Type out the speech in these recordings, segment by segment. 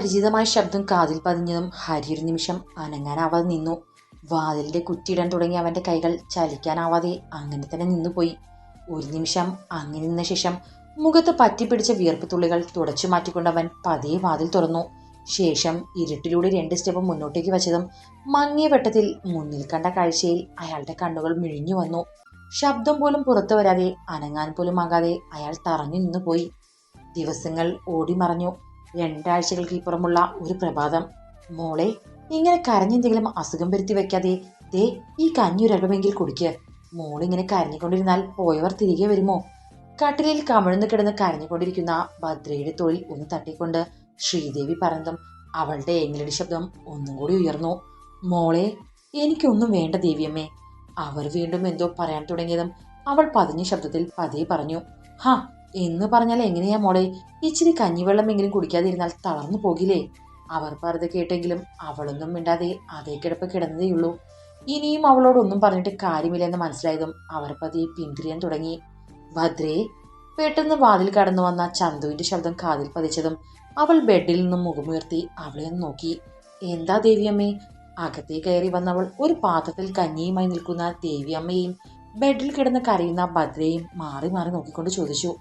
പരിചിതമായ ശബ്ദം കാതിൽ പതിഞ്ഞതും ഹരി ഒരു നിമിഷം അനങ്ങാനാവാതെ നിന്നു. വാതിലിന്റെ കുറ്റിയിടാൻ തുടങ്ങി അവന്റെ കൈകൾ ചലിക്കാനാവാതെ അങ്ങനെ തന്നെ നിന്നുപോയി. ഒരു നിമിഷം അങ്ങനെ നിന്ന ശേഷം മുഖത്ത് പറ്റിപ്പിടിച്ച വിയർപ്പ് തുള്ളികൾ തുടച്ചു മാറ്റിക്കൊണ്ട് അവൻ പതിയെ വാതിൽ തുറന്നു. ശേഷം ഇരുട്ടിലൂടെ രണ്ട് സ്റ്റെപ്പ് മുന്നോട്ടേക്ക് വച്ചതും മങ്ങിയ വെട്ടത്തിൽ മുന്നിൽ കണ്ട കാഴ്ചയിൽ അയാളുടെ കണ്ണുകൾ മിഴിഞ്ഞു വന്നു. ശബ്ദം പോലും പുറത്തു വരാതെ അനങ്ങാൻ പോലും ആകാതെ അയാൾ തറഞ്ഞു നിന്നുപോയി. ദിവസങ്ങൾ ഓടിമറഞ്ഞു രണ്ടാഴ്ചകൾക്ക് ഇപ്പുറമുള്ള ഒരു പ്രഭാതം. മോളെ ഇങ്ങനെ കരഞ്ഞെന്തെങ്കിലും അസുഖം വരുത്തി വെക്കാതെ ദേ ഈ കഞ്ഞി ഒരൽപ്പമെങ്കിൽ കുടിക്ക്. മോളിങ്ങനെ കരഞ്ഞുകൊണ്ടിരുന്നാൽ പോയവർ തിരികെ വരുമോ? കട്ടിലിൽ കമിഴ്ന്നു കിടന്ന് കരഞ്ഞുകൊണ്ടിരിക്കുന്ന ഭദ്രയുടെ തൊഴിൽ ഒന്ന് തട്ടിക്കൊണ്ട് ശ്രീദേവി പറഞ്ഞതും അവളുടെ എങ്ങനെയുടെ ശബ്ദം ഒന്നും കൂടി ഉയർന്നു. മോളെ എനിക്കൊന്നും വേണ്ട ദേവിയമ്മേ. അവർ വീണ്ടും എന്തോ പറയാൻ തുടങ്ങിയതും അവൾ പതിഞ്ഞ ശബ്ദത്തിൽ പതിയെ പറഞ്ഞു ഹാ എന്ന് പറഞ്ഞാൽ എങ്ങനെയാ മോളെ? ഇച്ചിരി കഞ്ഞിവെള്ളമെങ്കിലും കുടിക്കാതിരുന്നാൽ തളർന്നു പോകില്ലേ? അവർ പറഞ്ഞത് കേട്ടെങ്കിലും അവളൊന്നും മിണ്ടാതെ അതേ കിടപ്പ് കിടന്നതേയുള്ളൂ ഇനിയും അവളോടൊന്നും പറഞ്ഞിട്ട് കാര്യമില്ലെന്ന് മനസ്സിലായതും അവർ പതിയെ പിന്തിരിയാൻ തുടങ്ങി. ഭദ്രേ പെട്ടെന്ന് വാതിൽ കടന്നു വന്ന ചന്തുവിന്റെ ശബ്ദം കാതിൽ പതിച്ചതും അവൾ ബെഡിൽ നിന്നും മുഖമുയർത്തി അവളെ ഒന്ന് നോക്കി. എന്താ ദേവിയമ്മേ? അകത്തെ കയറി വന്നവൾ ഒരു പാത്രത്തിൽ കഞ്ഞിയുമായി നിൽക്കുന്ന ദേവിയമ്മയെയും ബെഡിൽ കിടന്ന് കരയുന്ന ഭദ്രയെയും മാറി മാറി നോക്കിക്കൊണ്ട് ചോദിച്ചു.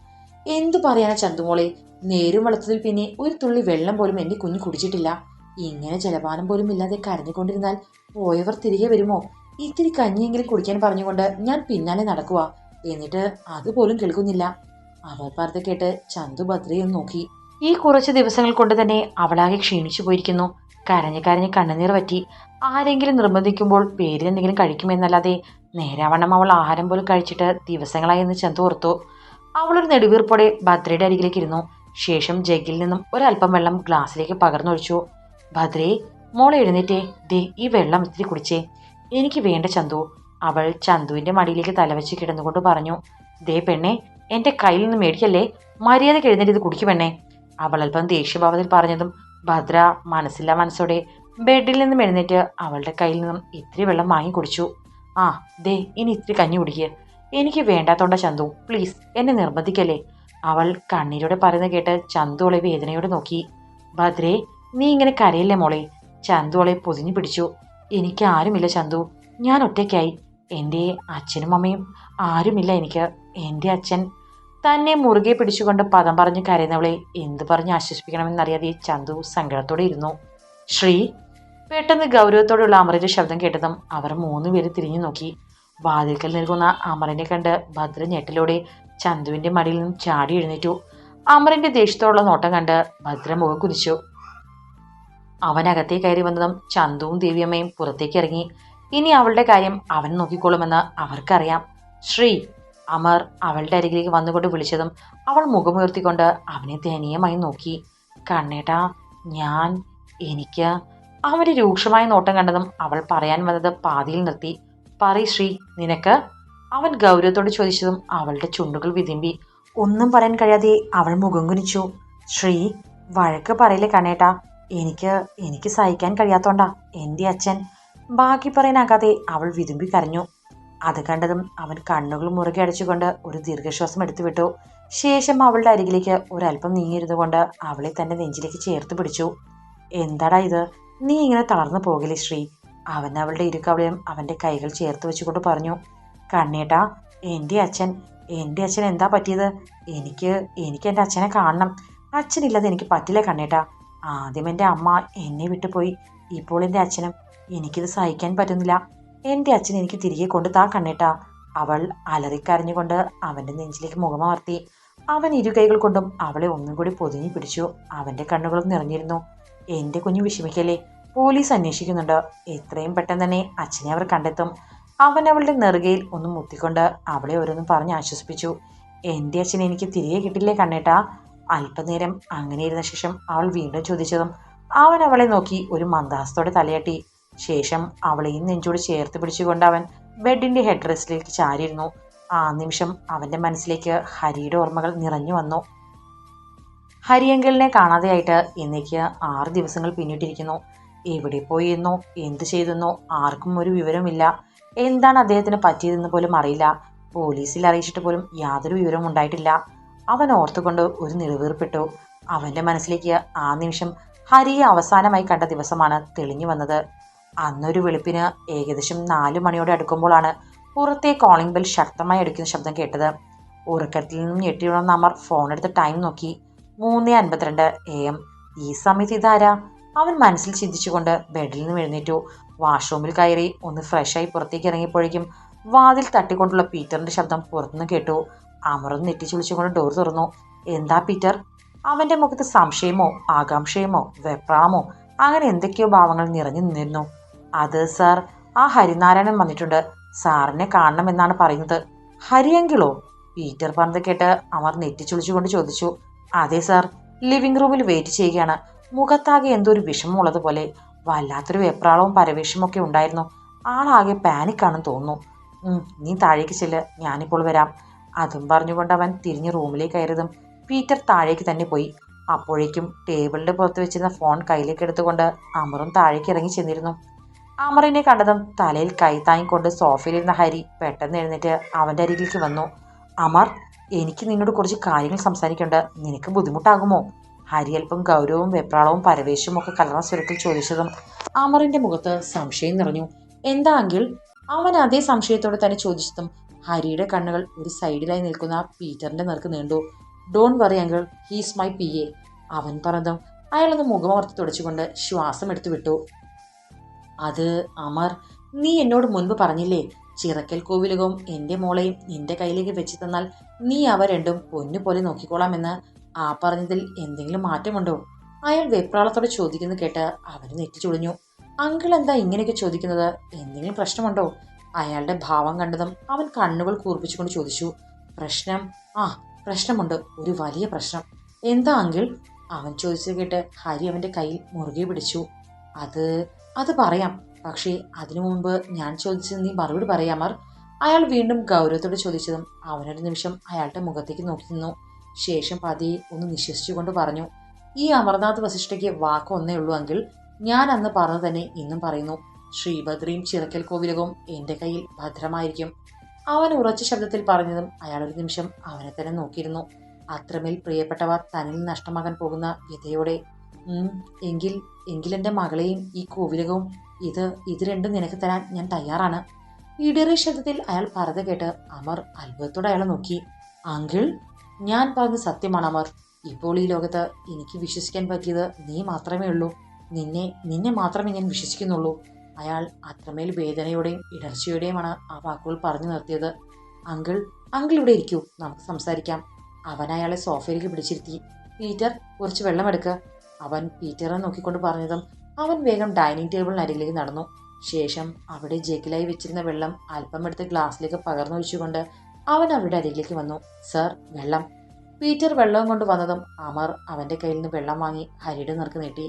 എന്തു പറയാനാ ചന്തുമോളെ? നേരും വെളുത്തതിൽ പിന്നെ ഒരു തുള്ളി വെള്ളം പോലും എന്റെ കുഞ്ഞ് കുടിച്ചിട്ടില്ല. ഇങ്ങനെ ജലപാനം പോലും ഇല്ലാതെ കരഞ്ഞുകൊണ്ടിരുന്നാൽ പോയവർ തിരികെ വരുമോ? ഇത്തിരി കഞ്ഞിയെങ്കിലും കുടിക്കാൻ പറഞ്ഞുകൊണ്ട് ഞാൻ പിന്നാലെ നടക്കുക എന്നിട്ട് അതുപോലും കേൾക്കുന്നില്ല. അവൾ പറഞ്ഞത് കേട്ട് ചന്തു ഭദ്രയും നോക്കി. ഈ കുറച്ച് ദിവസങ്ങൾ കൊണ്ട് തന്നെ അവളാകെ ക്ഷീണിച്ചു പോയിരിക്കുന്നു. കരഞ്ഞ് കരഞ്ഞ് കണ്ണുനീർ പറ്റി ആരെങ്കിലും നിർബന്ധിക്കുമ്പോൾ പേരിനെന്തെങ്കിലും കഴിക്കുമെന്നല്ലാതെ നേരാവണ്ണം അവൾ ആഹാരം പോലും കഴിച്ചിട്ട് ദിവസങ്ങളായി എന്ന് ചന്തു ഓർത്തു. അവളൊരു നെടുവീർപ്പോടെ ഭദ്രയുടെ അരികിലേക്ക് ഇരുന്നു. ശേഷം ജഗ്ഗിൽ നിന്നും ഒരല്പം വെള്ളം ഗ്ലാസ്സിലേക്ക് പകർന്നൊഴിച്ചു. ഭദ്രേ മോളെ എഴുന്നേറ്റേ. ദേ ഈ വെള്ളം ഇത്തിരി കുടിച്ചേ. എനിക്ക് വേണ്ട ചന്തു. അവൾ ചന്തുവിന്റെ മടിയിലേക്ക് തലവെച്ച് കിടന്നുകൊണ്ട് പറഞ്ഞു. ദേ പെണ്ണെ എന്റെ കയ്യിൽ നിന്ന് മേടിക്കല്ലേ? മര്യാദയ്ക്ക് എഴുന്നേറ്റ് ഇത് കുടിക്കു പെണ്ണെ. അവൾ അല്പം ദേഷ്യഭാവത്തിൽ പറഞ്ഞതും ഭദ്ര മനസ്സില്ല മനസ്സോടെ ബെഡിൽ നിന്നും എഴുന്നേറ്റ് അവളുടെ കയ്യിൽ നിന്നും ഇത്തിരി വെള്ളം വാങ്ങി കുടിച്ചു. ആ ദേ ഇനി ഇത്തിരി കഞ്ഞി കുടിക്കുക എനിക്ക് വേണ്ടാത്തോണ്ട ചന്തു. പ്ലീസ് എന്നെ നിർബന്ധിക്കല്ലേ? അവൾ കണ്ണീരോടെ പറയുന്നത് കേട്ട് ചന്തു വേദനയോടെ നോക്കി. ഭദ്രേ നീ ഇങ്ങനെ കരയില്ലേ മോളെ? ചന്തു അവളെ പൊതിഞ്ഞു പിടിച്ചു. എനിക്ക് ആരുമില്ല ചന്തു. ഞാൻ ഒറ്റയ്ക്കായി. എന്റെ അച്ഛനും അമ്മയും ആരുമില്ല എനിക്ക്. എന്റെ അച്ഛൻ തന്നെ മുറുകെ പിടിച്ചുകൊണ്ട് പദം പറഞ്ഞ് കരയുന്നവളെ എന്ത് പറഞ്ഞ് ആശ്വസിപ്പിക്കണമെന്നറിയാതെ ചന്തു സങ്കടത്തോടെ ഇരുന്നു. ശ്രീ പെട്ടെന്ന് ഗൗരവത്തോടെയുള്ള അമൃത ശബ്ദം കേട്ടതും അവർ മൂന്നുപേര് തിരിഞ്ഞു നോക്കി. വാതിൽക്കൽ നിൽക്കുന്ന അമറിനെ കണ്ട് ഭദ്ര ഞെട്ടിലൂടെ ചന്തുവിന്റെ മടിയിൽ നിന്നും ചാടി എഴുന്നേറ്റു. അമറിന്റെ ദേഷ്യത്തോടുള്ള നോട്ടം കണ്ട് ഭദ്ര മുഖം കുതിച്ചു. അവനകത്തേ കയറി വന്നതും ചന്തുവും ദേവിയമ്മയും പുറത്തേക്ക് ഇറങ്ങി. ഇനി അവളുടെ കാര്യം അവൻ നോക്കിക്കോളുമെന്ന് അവർക്കറിയാം. ശ്രീ അമർ അവളുടെ അരികിലേക്ക് വന്നുകൊണ്ട് വിളിച്ചതും അവൾ മുഖമുയർത്തിക്കൊണ്ട് അവനെ ദയനീയമായി നോക്കി. കണ്ണേട്ടാ ഞാൻ എനിക്ക് അവന്റെ രൂക്ഷമായ നോട്ടം കണ്ടതും അവൾ പറയാൻ വന്നത് പാതിയിൽ നിർത്തി. പറയ് ശ്രീ നിനക്ക്? അവൻ ഗൗരവത്തോട് ചോദിച്ചതും അവളുടെ ചുണ്ടുകൾ വിതിമ്പി. ഒന്നും പറയാൻ കഴിയാതെ അവൾ മുഖം കുനിച്ചു. ശ്രീ വഴക്ക് പറയില്ലേ കണേട്ടാ എനിക്ക് എനിക്ക് സഹിക്കാൻ കഴിയാത്തോണ്ടാ എന്റെ അച്ഛൻ ബാക്കി പറയാനാകാതെ അവൾ വിതുമ്പി കരഞ്ഞു. അത് കണ്ടതും അവൻ കണ്ണുകൾ മുറുകെ അടച്ചുകൊണ്ട് ഒരു ദീർഘശ്വാസം എടുത്തു വിട്ടു. ശേഷം അവളുടെ അരികിലേക്ക് ഒരല്പം നീങ്ങിയിരുന്നു കൊണ്ട് അവളെ തന്റെ നെഞ്ചിലേക്ക് ചേർത്ത് പിടിച്ചു. എന്താടാ ഇത്? നീ ഇങ്ങനെ തളർന്നു പോകില്ലേ ശ്രീ? അവൻ അവളുടെ ഇരുക്കവളയും അവന്റെ കൈകൾ ചേർത്ത് വെച്ചുകൊണ്ട് പറഞ്ഞു കണ്ണേട്ടാ എന്റെ അച്ഛൻ എന്റെ അച്ഛൻ എന്താ പറ്റിയത്? എനിക്ക് എനിക്ക് എന്റെ അച്ഛനെ കാണണം. അച്ഛനില്ലാതെ എനിക്ക് പറ്റില്ല കണ്ണേട്ടാ. ആദ്യം എന്റെ അമ്മ എന്നെ വിട്ടുപോയി ഇപ്പോൾ എന്റെ അച്ഛനും എനിക്കിത് സഹിക്കാൻ പറ്റുന്നില്ല. എന്റെ അച്ഛൻ എനിക്ക് തിരികെ കൊണ്ട് താ കണ്ണേട്ടാ. അവൾ അലറിക്കരഞ്ഞുകൊണ്ട് അവന്റെ നെഞ്ചിലേക്ക് മുഖമർത്തി അവൻ ഇരു കൈകൾ കൊണ്ടും അവളെ ഒന്നും കൂടി പൊതിഞ്ഞു പിടിച്ചു. അവന്റെ കണ്ണുകളും നിറഞ്ഞിരുന്നു. എന്റെ കുഞ്ഞു വിഷമിക്കല്ലേ? പോലീസ് അന്വേഷിക്കുന്നുണ്ട്. എത്രയും പെട്ടെന്ന് തന്നെ അച്ഛനെ അവർ കണ്ടെത്തും. അവൻ അവളുടെ നെറുകയിൽ ഒന്ന് മുത്തിക്കൊണ്ട് അവളെ ഓരോന്നും പറഞ്ഞ് ആശ്വസിപ്പിച്ചു. എന്റെ അച്ഛനെ എനിക്ക് തിരികെ കിട്ടില്ലേ കണ്ണേട്ടാ? അല്പനേരം അങ്ങനെ ഇരുന്ന ശേഷം അവൾ വീണ്ടും ചോദിച്ചതും അവൻ അവളെ നോക്കി ഒരു മന്ദാസത്തോടെ തലയാട്ടി. ശേഷം അവളെയും നെഞ്ചോട് ചേർത്ത് പിടിച്ചുകൊണ്ട് അവൻ ബെഡിന്റെ ഹെഡ് റെസ്റ്റിലേക്ക് ചാരിയിരുന്നു. ആ നിമിഷം അവന്റെ മനസ്സിലേക്ക് ഹരിയുടെ ഓർമ്മകൾ നിറഞ്ഞു വന്നു. ഹരിയങ്കലിനെ കാണാതെയായിട്ട് ഇന്നേക്ക് ആറ് ദിവസങ്ങൾ പിന്നിട്ടിരിക്കുന്നു. എവിടെ പോയിരുന്നോ എന്ത് ചെയ്തെന്നോ ആർക്കും ഒരു വിവരമില്ല. എന്താണ് അദ്ദേഹത്തിന് പറ്റിയതെന്ന് പോലും അറിയില്ല. പോലീസിൽ അറിയിച്ചിട്ട് പോലും യാതൊരു വിവരവും ഉണ്ടായിട്ടില്ല. അവൻ ഓർത്തുകൊണ്ട് ഒരു നിലവീർപ്പെട്ടു. അവന്റെ മനസ്സിലേക്ക് ആ നിമിഷം ഹരിയെ അവസാനമായി കണ്ട ദിവസമാണ് തെളിഞ്ഞു വന്നത്. അന്നൊരു വെളുപ്പിന് ഏകദേശം നാലു മണിയോടെ അടുക്കുമ്പോഴാണ് പുറത്തെ കോളിംഗ് ബെൽ ശക്തമായി അടിക്കുന്ന ശബ്ദം കേട്ടത്. ഉറക്കത്തിൽ നിന്നും ഞെട്ടിയുണർന്ന അമർ ഫോണെടുത്ത് ടൈം നോക്കി. മൂന്ന് അൻപത്തിരണ്ട് എ എം ഈ സമയത്ത് ഇതാരാ? അവൻ മനസ്സിൽ ചിന്തിച്ചുകൊണ്ട് ബെഡിൽ നിന്ന് എഴുന്നേറ്റു. വാഷ്റൂമിൽ കയറി ഒന്ന് ഫ്രഷായി പുറത്തേക്ക് ഇറങ്ങിയപ്പോഴേക്കും വാതിൽ തട്ടിക്കൊണ്ടുള്ള പീറ്ററിന്റെ ശബ്ദം പുറത്തുനിന്ന് കേട്ടു. അമൃത് നെറ്റിച്ചുളിച്ചുകൊണ്ട് ഡോർ തുറന്നു. എന്താ പീറ്റർ? അവന്റെ മുഖത്ത് സംശയമോ ആകാംക്ഷയമോ വെപ്രാളമോ അങ്ങനെ എന്തൊക്കെയോ ഭാവങ്ങൾ നിറഞ്ഞു നിന്നിരുന്നു. അത് സാർ ആ ഹരിനാരായണൻ വന്നിട്ടുണ്ട്. സാറിനെ കാണണമെന്നാണ് പറയുന്നത്. ഹരിയെങ്കിലോ? പീറ്റർ പറഞ്ഞത് കേട്ട് അമർ നെറ്റിച്ചുളിച്ചുകൊണ്ട് ചോദിച്ചു. അതെ സാർ ലിവിംഗ് റൂമിൽ വെയിറ്റ് ചെയ്യുകയാണ്. മുഖത്താകെ എന്തോ ഒരു വിഷമമുള്ളതുപോലെ വല്ലാത്തൊരു വെപ്രാളവും പരവേഷമൊക്കെ ഉണ്ടായിരുന്നു. ആളാകെ പാനിക്കാണെന്ന് തോന്നുന്നു. നീ താഴേക്ക് ചെല്ല്. ഞാനിപ്പോൾ വരാം. അതും പറഞ്ഞുകൊണ്ട് അവൻ തിരിഞ്ഞ് റൂമിലേക്ക് കയറിയതും പീറ്റർ താഴേക്ക് തന്നെ പോയി. അപ്പോഴേക്കും ടേബിളിന്റെ പുറത്ത് വെച്ചിരുന്ന ഫോൺ കയ്യിലേക്ക് എടുത്തുകൊണ്ട് അമറും താഴേക്ക് ഇറങ്ങി ചെന്നിരുന്നു. അമറിനെ കണ്ടതും തലയിൽ കൈ താങ്ങിക്കൊണ്ട് സോഫയിലിരുന്ന ഹരി പെട്ടെന്ന് എഴുന്നേറ്റ് അവന്റെ അരികിലേക്ക് വന്നു. അമർ എനിക്ക് നിന്നോട് കുറച്ച് കാര്യങ്ങൾ സംസാരിക്കേണ്ട. നിനക്ക് ബുദ്ധിമുട്ടാകുമോ? ഹരി അല്പം ഗൗരവവും വെപ്രാളവും പരവേശവും ഒക്കെ കലർന്ന സ്വരത്തിൽ ചോദിച്ചതും അമറിന്റെ മുഖത്ത് സംശയം നിറഞ്ഞു. എന്താ അങ്കിൾ? അവൻ അതേ സംശയത്തോടെ തന്നെ ചോദിച്ചതും ഹരിയുടെ കണ്ണുകൾ ഒരു സൈഡിലായി നിൽക്കുന്ന പീറ്ററിന്റെ നേർക്ക് നീണ്ടു. Don't worry uncle. He's my P A അവൻ പറഞ്ഞതും അയാളൊന്ന് മുഖമർത്തി തുടച്ചുകൊണ്ട് ശ്വാസം എടുത്തു വിട്ടു അത് അമർ. നീ എന്നോട് മുൻപ് പറഞ്ഞില്ലേ ചിറക്കൽ കോവിലകവും എന്റെ മോളെയും നിന്റെ കയ്യിലേക്ക് വെച്ച് തന്നാൽ നീ അവ രണ്ടും പൊന്നുപോലെ നോക്കിക്കോളാമെന്ന് ആ പറഞ്ഞതിൽ എന്തെങ്കിലും മാറ്റമുണ്ടോ? അയാൾ വെപ്രാളത്തോടെ ചോദിക്കുന്നു കേട്ട് അവന് നെറ്റി ചുളിഞ്ഞു. അങ്കിൾ എന്താ ഇങ്ങനെയൊക്കെ ചോദിക്കുന്നത്? എന്തെങ്കിലും പ്രശ്നമുണ്ടോ? അയാളുടെ ഭാവം കണ്ടതും അവൻ കണ്ണുകൾ കൂർപ്പിച്ചുകൊണ്ട് ചോദിച്ചു. പ്രശ്നം? ആ പ്രശ്നമുണ്ട്. ഒരു വലിയ പ്രശ്നം. എന്താ അങ്കിൾ? അവൻ ചോദിച്ചത് കേട്ട് ഹരി അവന്റെ കയ്യിൽ മുറുകെ പിടിച്ചു. അത് അത് പറയാം. പക്ഷേ അതിനു മുമ്പ് ഞാൻ ചോദിച്ചത് നീ മറുപടി പറയാമർ അയാൾ വീണ്ടും ഗൗരവത്തോടെ ചോദിച്ചതും അവനൊരു നിമിഷം അയാളുടെ മുഖത്തേക്ക് നോക്കി നിന്നു. ശേഷം പതിയെ ഒന്ന് നിശ്വസിച്ചുകൊണ്ട് പറഞ്ഞു ഈ അമർനാഥ് വസിഷ്ഠയ്ക്ക് വാക്കൊന്നേ ഉള്ളൂ എങ്കിൽ ഞാൻ അന്ന് പറഞ്ഞു തന്നെ ഇന്നും പറയുന്നു. ശ്രീഭദ്രയും ചിറക്കൽ കോവിലകവും എന്റെ കയ്യിൽ ഭദ്രമായിരിക്കും. അവൻ ഉറച്ച ശബ്ദത്തിൽ പറഞ്ഞതും അയാൾ ഒരു നിമിഷം അവനെ തന്നെ നോക്കിയിരുന്നു. അത്രമേൽ പ്രിയപ്പെട്ടവർ തനിൽ നഷ്ടമാകാൻ പോകുന്ന വ്യതയോടെ "ഉം, എങ്കിൽ എങ്കിൽ എന്റെ മകളെയും ഈ കോവിലകവും ഇത് ഇത് രണ്ടും നിനക്ക് തരാൻ ഞാൻ തയ്യാറാണ്. ഇടറിയ ശബ്ദത്തിൽ അയാൾ പറഞ്ഞത് കേട്ട് അമർ അത്ഭുതത്തോടെ അയാളെ നോക്കി. അങ്കിൾ ഞാൻ പറഞ്ഞ സത്യമാണ് അമർ. ഇപ്പോൾ ഈ ലോകത്ത് എനിക്ക് വിശ്വസിക്കാൻ പറ്റിയത് നീ മാത്രമേ ഉള്ളൂ. നിന്നെ നിന്നെ മാത്രമേ ഞാൻ വിശ്വസിക്കുന്നുള്ളൂ. അയാൾ അത്രമേൽ വേദനയോടെയും ഇടർച്ചയോടെയുമാണ് ആ വാക്കുകൾ പറഞ്ഞു നിർത്തിയത്. അങ്കിൾ അങ്കിൾ ഇവിടെ ഇരിക്കൂ. നമുക്ക് സംസാരിക്കാം. അവൻ അയാളെ സോഫയിലേക്ക് പിടിച്ചിരുത്തി. പീറ്റർ കുറച്ച് വെള്ളമെടുക്കുക അവൻ പീറ്ററെ നോക്കിക്കൊണ്ട് പറഞ്ഞതും അവൻ വേഗം ഡൈനിങ് ടേബിളിനരികിലേക്ക് നടന്നു. ശേഷം അവിടെ ജെഗിലായി വെച്ചിരുന്ന വെള്ളം അല്പം എടുത്ത് ഗ്ലാസ്സിലേക്ക് പകർന്നു പകർന്നൊഴിച്ചുകൊണ്ട് അവൻ അവരുടെ അരികിലേക്ക് വന്നു. സർ വെള്ളം. പീറ്റർ വെള്ളം കൊണ്ട് വന്നതും അമർ അവന്റെ കയ്യിൽ നിന്ന് വെള്ളം വാങ്ങി ഹരിയുടെ നിറക്ക് നീട്ടി.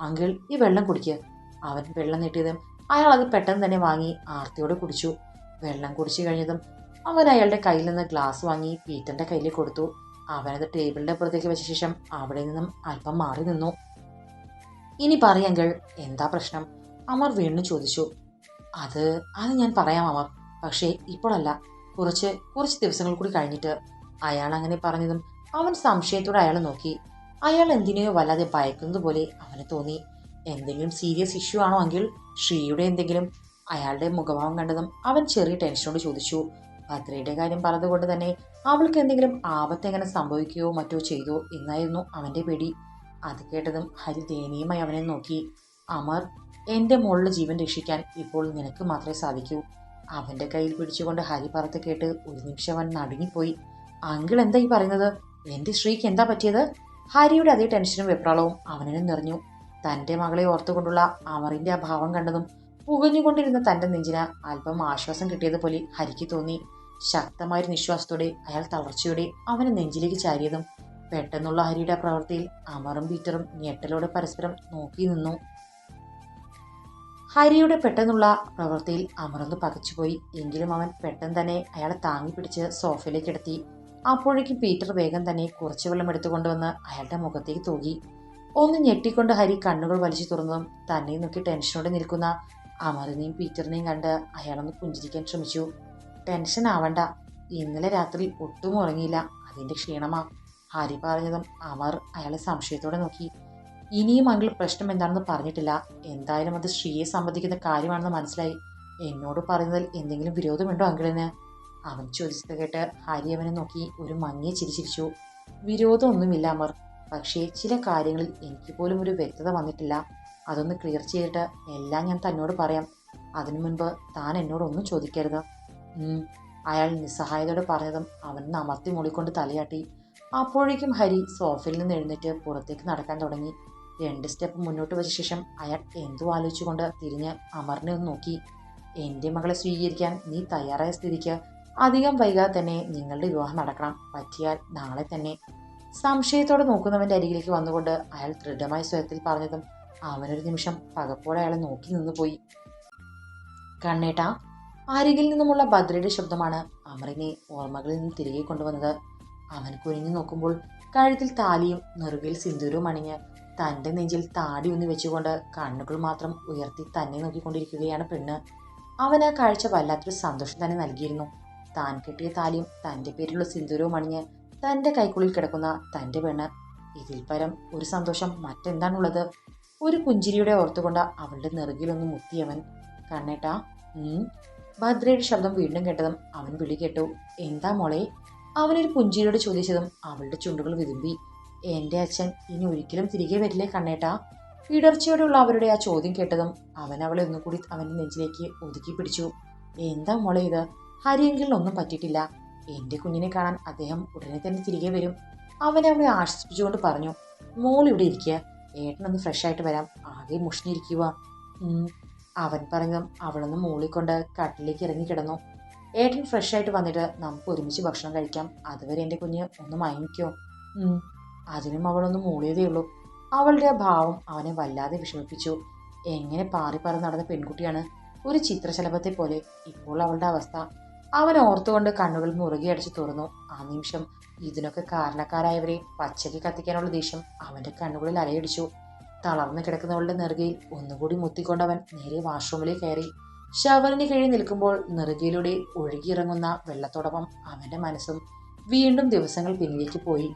അങ്കിൾ ഈ വെള്ളം കുടിക്കുക അവൻ വെള്ളം നീട്ടിയതും അയാൾ അത് പെട്ടെന്ന് തന്നെ വാങ്ങി ആർത്തിയോടെ കുടിച്ചു. വെള്ളം കുടിച്ചു കഴിഞ്ഞതും അവൻ അയാളുടെ കയ്യിൽ നിന്ന് ഗ്ലാസ് വാങ്ങി പീറ്ററിന്റെ കയ്യിൽ കൊടുത്തു. അവനത് ടേബിളിന്റെ പുറത്തേക്ക് വെച്ച ശേഷം അവിടെ നിന്നും അല്പം മാറി നിന്നു. ഇനി പറയെങ്കിൽ എന്താ പ്രശ്നം? അമർ വീണ്ടും ചോദിച്ചു. അത് അത് ഞാൻ പറയാം അമർ. പക്ഷേ ഇപ്പോഴല്ല. കുറച്ച് കുറച്ച് ദിവസങ്ങൾ കൂടി കഴിഞ്ഞിട്ട് അയാൾ അങ്ങനെ പറഞ്ഞതും അവൻ സംശയത്തോടെ അയാളെ നോക്കി. അയാൾ എന്തിനെയോ വല്ലാതെ ഭയക്കുന്നത് പോലെ അവന് തോന്നി. എന്തെങ്കിലും സീരിയസ് ഇഷ്യൂ ആണോ എങ്കിൽ ശ്രീയുടെ എന്തെങ്കിലും അയാളുടെ മുഖഭാവം കണ്ടതും അവൻ ചെറിയ ടെൻഷനോട് ചോദിച്ചു. ഭദ്രയുടെ കാര്യം പറഞ്ഞതുകൊണ്ട് തന്നെ അവൾക്ക് എന്തെങ്കിലും ആപത്ത് എങ്ങനെ സംഭവിക്കുകയോ മറ്റോ ചെയ്തോ എന്നായിരുന്നു അവന്റെ പേടി. അത് കേട്ടതും ഹരി ദയനീയമായി അവനെ നോക്കി. അമർ എന്റെ മോളിലെ ജീവൻ രക്ഷിക്കാൻ ഇപ്പോൾ നിനക്ക് മാത്രമേ സാധിക്കൂ. അവന്റെ കയ്യിൽ പിടിച്ചുകൊണ്ട് ഹരി പറത്ത് കേട്ട് ഒരു നിമിഷം അവൻ നടുങ്ങിപ്പോയി. അങ്കിൾ എന്താ ഈ പറയുന്നത്? എന്റെ സ്ത്രീക്ക് എന്താ പറ്റിയത്? ഹരിയുടെ അതേ ടെൻഷനും വെപ്രാളവും അവനെ നിറഞ്ഞു. തന്റെ മകളെ ഓർത്തുകൊണ്ടുള്ള അമറിന്റെ ആ ഭാവം കണ്ടതും പുകഞ്ഞുകൊണ്ടിരുന്ന തന്റെ നെഞ്ചിന് അല്പം ആശ്വാസം കിട്ടിയതുപോലെ ഹരിക്ക് തോന്നി. ശക്തമായൊരു നിശ്വാസത്തോടെ അയാൾ തളർച്ചയോടെ അവനെ നെഞ്ചിലേക്ക് ചാരിയതും പെട്ടെന്നുള്ള ഹരിയുടെ പ്രവൃത്തിയിൽ അമറും പീറ്ററും ഞെട്ടലോടെ പരസ്പരം നോക്കി നിന്നു. ഹരിയുടെ പെട്ടെന്നുള്ള പ്രവൃത്തിയിൽ അമറന്ന് പകച്ചുപോയി. എങ്കിലും അവൻ പെട്ടെന്ന് തന്നെ അയാളെ താങ്ങി പിടിച്ച് സോഫയിലേക്ക് എടുത്തി. അപ്പോഴേക്കും പീറ്റർ വേഗം തന്നെ കുറച്ച് വെള്ളം എടുത്തുകൊണ്ടുവന്ന് അയാളുടെ മുഖത്തേക്ക് തൂകി. ഒന്ന് ഞെട്ടിക്കൊണ്ട് ഹരി കണ്ണുകൾ വലിച്ചു തുറന്നതും തന്നെ നോക്കി ടെൻഷനോടെ നിൽക്കുന്ന അമറിനെയും പീറ്ററിനെയും കണ്ട് അയാളൊന്ന് പുഞ്ചിരിക്കാൻ ശ്രമിച്ചു. ടെൻഷൻ ആവണ്ട ഇന്നലെ രാത്രി ഒട്ടും ഉറങ്ങിയില്ല. അതിന്റെ ക്ഷീണമാ. ഹരി പറഞ്ഞതും അമർ അയാളെ സംശയത്തോടെ നോക്കി. ഇനിയും അങ്കിൾ പ്രശ്നം എന്താണെന്ന് പറഞ്ഞിട്ടില്ല. എന്തായാലും അത് ശ്രീയെ സംബന്ധിക്കുന്ന കാര്യമാണെന്ന് മനസ്സിലായി. എന്നോട് പറയുന്നതിൽ എന്തെങ്കിലും വിരോധമുണ്ടോ അങ്കിളിന്? അവൻ ചോദിച്ചത് കേട്ട് ഹരി അവനെ നോക്കി ഒരു മങ്ങിയ ചിരി ചിരിച്ചു. വിരോധമൊന്നുമില്ല അമർ. പക്ഷേ ചില കാര്യങ്ങളിൽ എനിക്ക് പോലും ഒരു വ്യക്തത വന്നിട്ടില്ല. അതൊന്ന് ക്ലിയർ ചെയ്തിട്ട് എല്ലാം ഞാൻ തന്നോട് പറയാം. അതിനു മുൻപ് താൻ എന്നോടൊന്നും ചോദിക്കരുത്. അയാൾ നിസ്സഹായതയോടെ പറഞ്ഞതും അവൻ അമർത്തി മൂളിക്കൊണ്ട് തലയാട്ടി. അപ്പോഴേക്കും ഹരി സോഫയിൽ നിന്ന് എഴുന്നേറ്റ് പുറത്തേക്ക് നടക്കാൻ തുടങ്ങി. രണ്ട് സ്റ്റെപ്പ് മുന്നോട്ട് വെച്ച ശേഷം അയാൾ എന്തോ ആലോചിച്ചുകൊണ്ട് തിരിഞ്ഞ് അമറിനെ ഒന്ന് നോക്കി. എന്റെ മകളെ സ്വീകരിക്കാൻ നീ തയ്യാറായ സ്ഥിതിക്ക് അധികം വൈകാതെ തന്നെ നിങ്ങളുടെ വിവാഹം നടക്കണം. പറ്റിയാൽ നാളെ തന്നെ. സംശയത്തോടെ നോക്കുന്നവന്റെ അരികിലേക്ക് വന്നുകൊണ്ട് അയാൾ ദൃഢമായ സ്വരത്തിൽ പറഞ്ഞതും അവനൊരു നിമിഷം പകപ്പോടെ അയാളെ നോക്കി നിന്നുപോയി കണ്ണേട്ട അരികിൽ നിന്നുമുള്ള ഭദ്രയുടെ ശബ്ദമാണ് അമറിനെ ഓർമ്മകളിൽ നിന്ന് തിരികെ കൊണ്ടുവന്നത്. അവൻ കുനിഞ്ഞു നോക്കുമ്പോൾ കഴുത്തിൽ താലിയും നെറുകയിൽ സിന്ദൂരവും അണിഞ്ഞ് തന്റെ നെഞ്ചിൽ താടി ഒന്ന് വെച്ചുകൊണ്ട് കണ്ണുകൾ മാത്രം ഉയർത്തി തന്നെ നോക്കിക്കൊണ്ടിരിക്കുകയാണ് പെണ്ണ്. അവന് കാഴ്ച വല്ലാത്തൊരു സന്തോഷം തന്നെ നൽകിയിരുന്നു. താൻ കിട്ടിയ താലിയും തന്റെ പേരിലുള്ള സിന്ദൂരവും അണിഞ്ഞ് തന്റെ കൈക്കുള്ളിൽ കിടക്കുന്ന തന്റെ പെണ്ണ്. ഇതിൽ പരം ഒരു സന്തോഷം മറ്റെന്താണുള്ളത്? ഒരു പുഞ്ചിരിയുടെ ഓർത്തുകൊണ്ട് അവളുടെ നെറുകിലൊന്ന് മുത്തിയവൻ കണ്ണേട്ടാ. ഭദ്രയുടെ ശബ്ദം വീണ്ടും കേട്ടതും അവൻ വിളി കേട്ടു എന്താ മോളെ അവനൊരു പുഞ്ചിരിയോട് ചോദിച്ചതും അവളുടെ ചുണ്ടുകൾ വിതുമ്പി എന്റെ അച്ഛൻ ഇനി ഒരിക്കലും തിരികെ വരില്ലേ കണ്ണേട്ടാ? ഇടർച്ചയോടെയുള്ള അവരുടെ ആ ചോദ്യം കേട്ടതും അവൻ അവളെ ഒന്നുകൂടി അവന്റെ നെഞ്ചിലേക്ക് ഒതുക്കി പിടിച്ചു. എന്താ മോളെ ഇത്? ഹരിയെങ്കിലൊന്നും പറ്റിയിട്ടില്ല. എന്റെ കുഞ്ഞിനെ കാണാൻ അദ്ദേഹം ഉടനെ തന്നെ തിരികെ വരും. അവനെ അവളെ ആശ്വസിപ്പിച്ചുകൊണ്ട് പറഞ്ഞു മോൾ ഇവിടെ ഇരിക്കുക ഏട്ടനൊന്ന് ഫ്രഷ് ആയിട്ട് വരാം. ആകെ മുഷിഞ്ഞിരിക്കുക അവൻ പറഞ്ഞതും അവളൊന്ന് മൂളിക്കൊണ്ട് കട്ടിലേക്ക് ഇറങ്ങി കിടന്നു. ഏട്ടൻ ഫ്രഷ് ആയിട്ട് വന്നിട്ട് നമുക്ക് ഒരുമിച്ച് ഭക്ഷണം കഴിക്കാം. അതുവരെ എന്റെ കുഞ്ഞ് ഒന്ന് മയങ്ങിക്കോ. അതിനും അവളൊന്ന് മൂളിയതേ ഉള്ളൂ. അവളുടെ ആ ഭാവം അവനെ വല്ലാതെ വിഷമിപ്പിച്ചു. എങ്ങനെ പാറി പറ നടന്ന പെൺകുട്ടിയാണ് ഒരു ചിത്രശലഭത്തെ പോലെ ഇപ്പോൾ അവളുടെ അവസ്ഥ. അവൻ ഓർത്തുകൊണ്ട് കണ്ണുകൾ മുറുകെ അടിച്ച് തുറന്നു. ആ നിമിഷം ഇതിനൊക്കെ കാരണക്കാരായവരെ പച്ചയ്ക്ക് കത്തിക്കാനുള്ള ദേഷ്യം അവന്റെ കണ്ണുകളിൽ അലയടിച്ചു. തളർന്നു കിടക്കുന്നവളുടെ നെറുകയിൽ ഒന്നുകൂടി മുത്തിക്കൊണ്ടവൻ നേരെ വാഷ്റൂമിലേക്ക് കയറി. ശവറിന് കീഴിൽ നിൽക്കുമ്പോൾ നെറുകയിലൂടെ ഒഴുകിയിറങ്ങുന്ന വെള്ളത്തോടൊപ്പം അവന്റെ മനസ്സും വീണ്ടും ദിവസങ്ങൾ പിന്നിലേക്ക് പോയി.